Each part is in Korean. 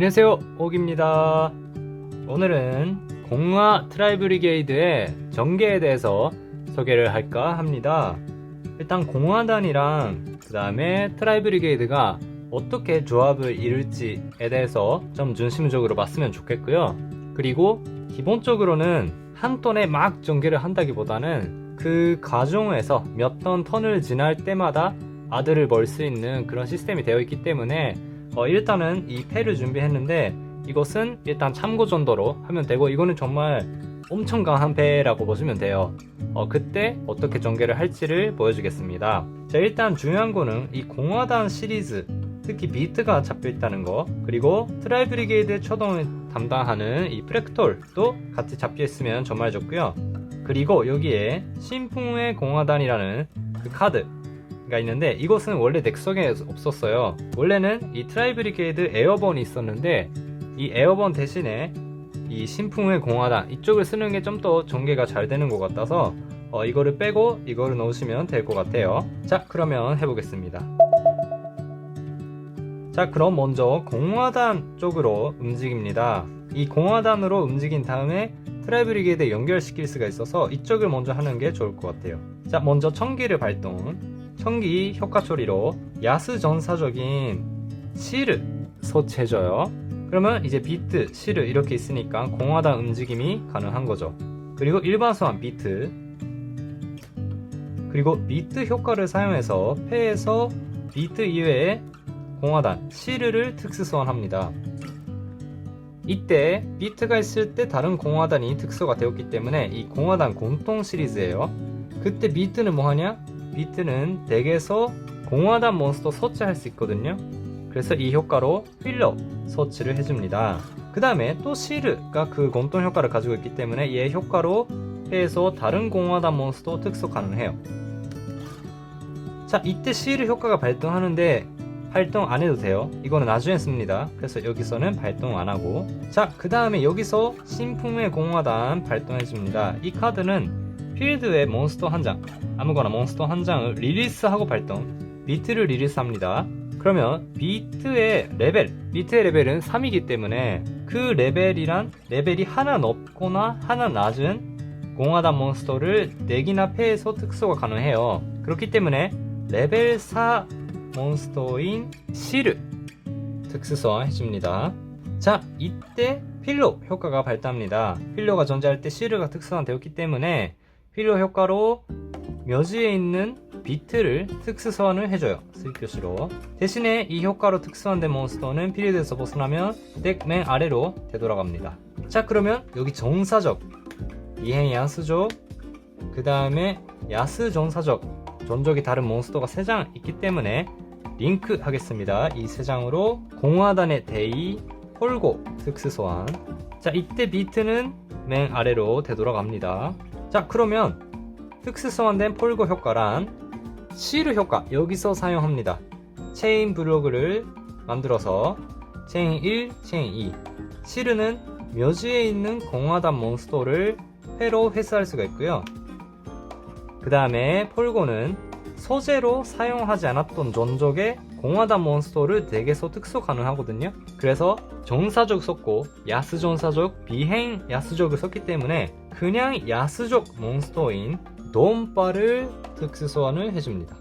안녕하세요 옥입니다. 오늘은 공화 트라이브 리게이드의 전개에 대해서 소개를 할까 합니다. 일단 공화단이랑 그 다음에 트라이브 리게이드가 어떻게 조합을 이룰지에 대해서 좀 중심적으로 봤으면 좋겠고요. 그리고 기본적으로는 한 턴에 막 전개를 한다기보다는 그 과정에서 몇턴 턴을 지날 때마다 아들을 벌 수 있는 그런 시스템이 되어 있기 때문에 어, 일단은 이 패를 준비했는데 이것은 일단 참고 정도로 하면 되고 이거는 정말 엄청 강한 패라고 보시면 돼요. 어, 그때 어떻게 전개를 할지를 보여주겠습니다. 자, 일단 중요한 거는 이 공화단 시리즈 특히 비트가 잡혀 있다는 거 그리고 트라이 브리게이드 초동을 담당하는 이 프렉톨도 같이 잡혀 있으면 정말 좋고요. 그리고 여기에 신풍의 공화단이라는 그 카드 가 있는데 이것은 원래 덱 속에 없었어요. 원래는 이 트라이브리게이드 에어번이 있었는데 이 에어번 대신에 이 신풍의 공화단 이쪽을 쓰는 게 좀 더 전개가 잘 되는 것 같아서 어, 이거를 빼고 이거를 넣으시면 될 것 같아요. 자 그러면 해보겠습니다. 자 그럼 먼저 공화단 쪽으로 움직입니다. 이 공화단으로 움직인 다음에 트라이브리게이드 연결시킬 수가 있어서 이쪽을 먼저 하는 게 좋을 것 같아요. 자 먼저 청기를 발동 청기 효과 처리로 야스 전사적인 시를 소체해줘요. 그러면 이제 비트, 시를 이렇게 있으니까 공화단 움직임이 가능한 거죠. 그리고 일반 소환 비트 그리고 비트 효과를 사용해서 패에서 비트 이외에 공화단, 시르를 특수 소환합니다. 이때 비트가 있을 때 다른 공화단이 특수가 되었기 때문에 이 공화단 공통 시리즈예요. 그때 비트는 뭐하냐? 비트는 덱에서 공화단 몬스터 서치할 수 있거든요. 그래서 이 효과로 필러 서치를 해줍니다. 그 다음에 또 시르가 그 공통 효과를 가지고 있기 때문에 얘 효과로 패에서 다른 공화단 몬스터 특수 가능해요. 자, 이때 시르 효과가 발동하는데 발동 안 해도 돼요. 이거는 나중에 씁니다. 그래서 여기서는 발동 안 하고. 자, 그 다음에 여기서 신풍의 공화단 발동해 줍니다. 이 카드는 필드에 몬스터 한 장, 아무거나 몬스터 한 장을 리리스하고 발동, 비트를 리리스합니다. 그러면 비트의 레벨, 비트의 레벨은 3이기 때문에 그 레벨이란 레벨이 하나 높거나 하나 낮은 공화단 몬스터를 4기나 패해서 특수가 가능해요. 그렇기 때문에 레벨 4 몬스터인 시르 특수소환 해줍니다. 자, 이때 필로 효과가 발동합니다. 필로가 존재할 때 시르가 특수화 되었기 때문에 필요 효과로 묘지에 있는 비트를 특수 소환을 해줘요. 스위표시로. 대신에 이 효과로 특수한된 몬스터는 필드에서 벗어나면 덱 맨 아래로 되돌아갑니다. 자 그러면 여기 정사적 이행 야수족 그 다음에 야스 정사적 전적이 다른 몬스터가 3장 있기 때문에 링크 하겠습니다. 이 3장으로 공화단의 대이 홀고 특수 소환 자 이때 비트는 맨 아래로 되돌아갑니다. 자 그러면 특수 소환된 폴고 효과란 시르 효과 여기서 사용합니다. 체인 블록을 만들어서 체인 1, 체인 2 시르는 묘지에 있는 공화단 몬스터를 회로 회수할 수가 있고요. 그 다음에 폴고는 소재로 사용하지 않았던 전적의 공화단 몬스터를 덱에서 특수 가능하거든요. 그래서 정사적 썼고 야스전사적 비행 야스적을 썼기 때문에 그냥 야스적 몬스터인 돈바를 특수 소환을 해줍니다.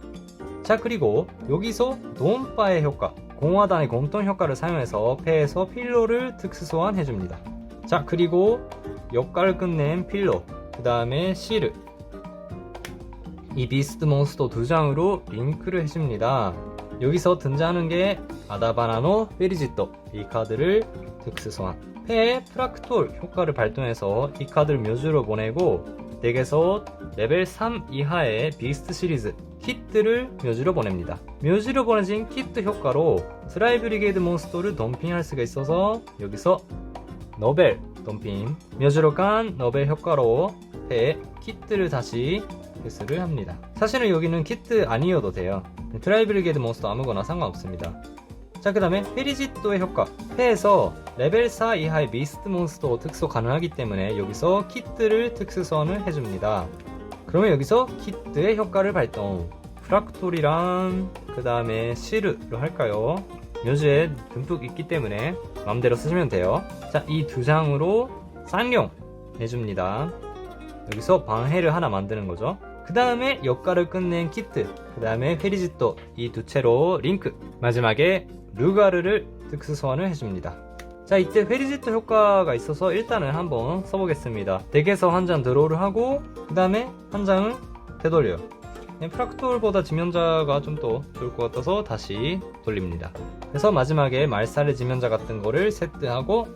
자 그리고 여기서 돈바의 효과 공화단의 공통 효과를 사용해서 패에서 필로를 특수 소환해줍니다. 자 그리고 역할을 끝낸 필로 그 다음에 시르 이 비스트 몬스터 두 장으로 링크를 해줍니다. 여기서 등장하는 게 아다바나노 페리지토 이 카드를 특수 소환 패에 프락톨 효과를 발동해서 이 카드를 묘주로 보내고 덱에서 레벨 3 이하의 비스트 시리즈 키트를 묘지로 보냅니다. 묘지로 보내진 키트 효과로 트라이 브리게이드 몬스터를 덤핑할 수가 있어서 여기서 너벨 덤핑 묘지로 간 너벨 효과로 배 키트를 다시 회수를 합니다. 사실은 여기는 키트 아니어도 돼요. 트라이브리게이드 몬스터 아무거나 상관없습니다. 자, 그 다음에 페리지토의 효과. 패에서 레벨 4 이하의 미스트 몬스터 특수 가능하기 때문에 여기서 키트를 특수 소환을 해줍니다. 그러면 여기서 키트의 효과를 발동. 프락톨이랑 그 다음에 시르로 할까요? 묘지에 듬뿍 있기 때문에 마음대로 쓰시면 돼요. 자, 이 두 장으로 쌍용 해줍니다. 여기서 방해를 하나 만드는 거죠. 그 다음에 역할을 끝낸 키트, 그 다음에 페리지또 이두 채로 링크, 마지막에 루가르를 특수 소환을 해줍니다. 자 이때 페리지또 효과가 있어서 일단은 한번 써보겠습니다. 덱에서 한 장 드로우를 하고 그 다음에 한 장을 되돌려요. 네, 프락톨보다 지면자가 좀 더 좋을 것 같아서 다시 돌립니다. 그래서 마지막에 말살의 지면자 같은 거를 세트하고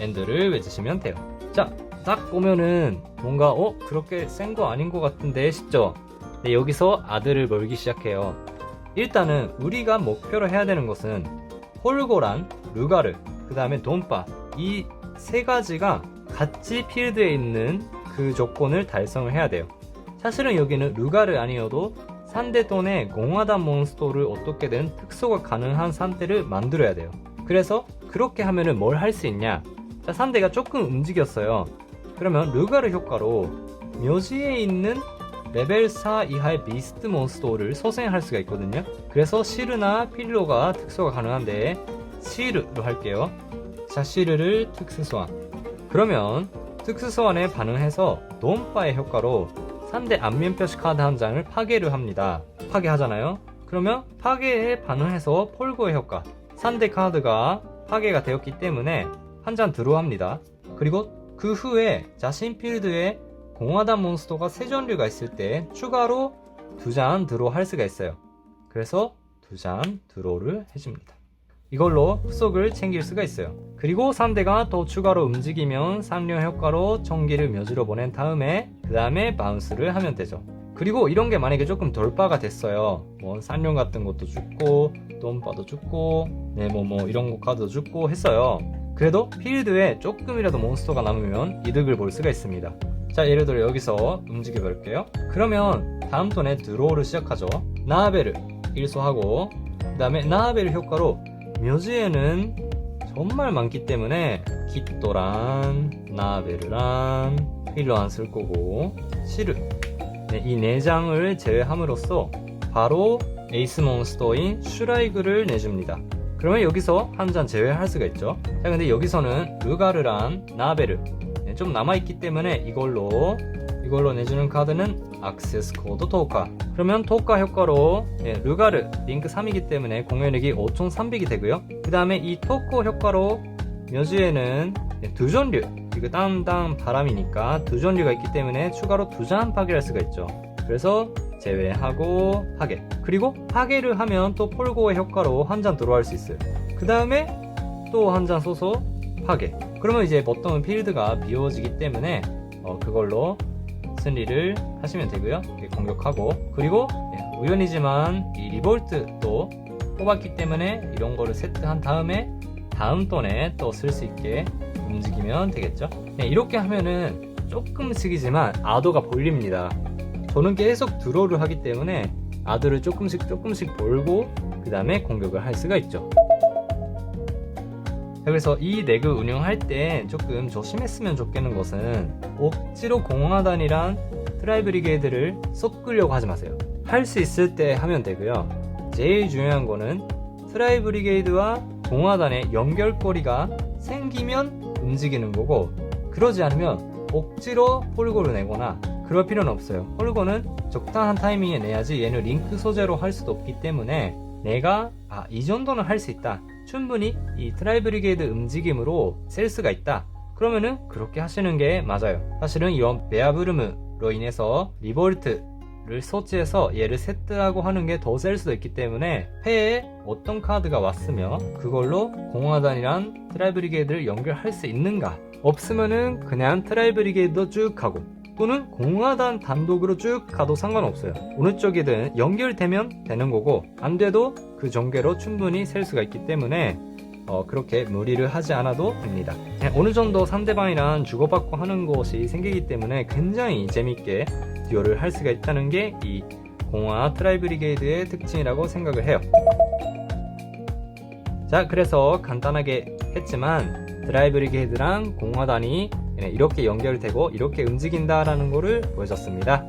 엔드를 외치시면 돼요. 자, 딱 보면은 뭔가 어 그렇게 센 거 아닌 것 같은데 싶죠? 네, 여기서 아들을 몰기 시작해요. 일단은 우리가 목표로 해야 되는 것은 홀고란, 루가르, 그 다음에 돈바 이세 가지가 같이 필드에 있는 그 조건을 달성을 해야 돼요. 사실은 여기는 루가르 아니어도 산대돈의 공화단 몬스터를 어떻게든 특수가 가능한 산대를 만들어야 돼요. 그래서 그렇게 하면은 뭘 할 수 있냐? 자, 산대가 조금 움직였어요. 그러면 루가르 효과로 묘지에 있는 레벨 4 이하의 비스트 몬스터를 소생할 수가 있거든요. 그래서 시르나 필로가 특수가 가능한데 시르로 할게요. 자, 시르를 특수 소환. 그러면 특수 소환에 반응해서 논바의 효과로 상대 안면 표시 카드 한 장을 파괴를 합니다. 파괴하잖아요. 그러면 파괴에 반응해서 폴고의 효과. 상대 카드가 파괴가 되었기 때문에 한 장 드로우합니다. 그리고 그 후에 자신 필드에 공화단 몬스터가 세 종류가 있을 때 추가로 두 장 드로우 할 수가 있어요. 그래서 두 장 드로우를 해줍니다. 이걸로 후속을 챙길 수가 있어요. 그리고 상대가 또 추가로 움직이면 상령 효과로 총기를 묘지로 보낸 다음에 그 다음에 바운스를 하면 되죠. 그리고 이런 게 만약에 조금 돌파가 됐어요. 뭐 상령 같은 것도 죽고 돈바도 죽고 네뭐 뭐 이런 거 카드도 죽고 했어요. 그래도 필드에 조금이라도 몬스터가 남으면 이득을 볼 수가 있습니다. 자 예를 들어 여기서 움직여 볼게요. 그러면 다음 턴에 드로우를 시작하죠. 나아베를 일소하고 그 다음에 나아베를 효과로 묘지에는 정말 많기 때문에 kit도랑 나베르랑 필러 안 쓸 거고 시르 네, 이 4장을 제외함으로써 바로 에이스 몬스터인 슈라이그를 내줍니다. 그러면 여기서 한장 제외할 수가 있죠. 자 근데 여기서는 루가르랑 나베르. 네, 좀 남아있기 때문에 이걸로 이걸로 내주는 카드는 악세스 코드 토카. 그러면 토카 효과로 예, 루가르 링크 3이기 때문에 공연력이 5300이 되고요. 그 다음에 이 토코 효과로 묘지에는 예, 두 전류. 이거 땅땅 바람이니까 두 전류가 있기 때문에 추가로 두장 파괴할 수가 있죠. 그래서 제외하고 파괴 그리고 파괴를 하면 또 폴고의 효과로 한장 들어갈 수 있어요 그 다음에 또한장 써서 파괴 그러면 이제 보통은 필드가 비워지기 때문에 어, 그걸로 승리를 하시면 되고요. 공격하고 그리고 예, 우연이지만 이 리볼트도 뽑았기 때문에 이런 거를 세트한 다음에 다음 턴에 또 쓸 수 있게 움직이면 되겠죠. 네, 이렇게 하면은 조금씩이지만 아도가 볼립니다. 저는 계속 드로우를 하기 때문에 아도를 조금씩 조금씩 볼고 그 다음에 공격을 할 수가 있죠. 그래서 이 덱을 운영할 때 조금 조심했으면 좋겠는 것은 억지로 공화단이란 트라이브리게이드를 섞으려고 하지 마세요. 할 수 있을 때 하면 되고요. 제일 중요한 거는 트라이브리게이드와 공화단의 연결고리가 생기면 움직이는 거고 그러지 않으면 억지로 폴고를 내거나 그럴 필요는 없어요. 폴고는 적당한 타이밍에 내야지 얘는 링크 소재로 할 수도 없기 때문에 내가 아, 이 정도는 할 수 있다. 충분히 이 트라이브리게이드 움직임으로 셀 수가 있다. 그러면은 그렇게 하시는 게 맞아요. 사실은 이런 베아브르무로 인해서 리볼트 를 소치해서 얘를 세트하고 하는 게 더 셀 수도 있기 때문에 패에 어떤 카드가 왔으면 그걸로 공화단이란 트라이브리게이드를 연결할 수 있는가 없으면은 그냥 트라이브리게이드도 쭉 가고 또는 공화단 단독으로 쭉 가도 상관없어요. 어느 쪽이든 연결되면 되는 거고 안 돼도 그 전개로 충분히 셀 수가 있기 때문에 어, 그렇게 무리를 하지 않아도 됩니다. 그냥 어느 정도 상대방이랑 주고받고 하는 것이 생기기 때문에 굉장히 재밌게 듀얼을 할 수가 있다는 게 이 공화 트라이브리게이드의 특징이라고 생각을 해요. 자, 그래서 간단하게 했지만 드라이브리게이드랑 공화단이 이렇게 연결되고 이렇게 움직인다라는 것을 보여줬습니다.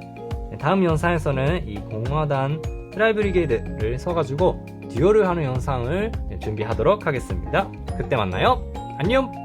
다음 영상에서는 이 공화단 트라이브리게이드를 써가지고 듀얼을 하는 영상을 준비하도록 하겠습니다. 그때 만나요. 안녕!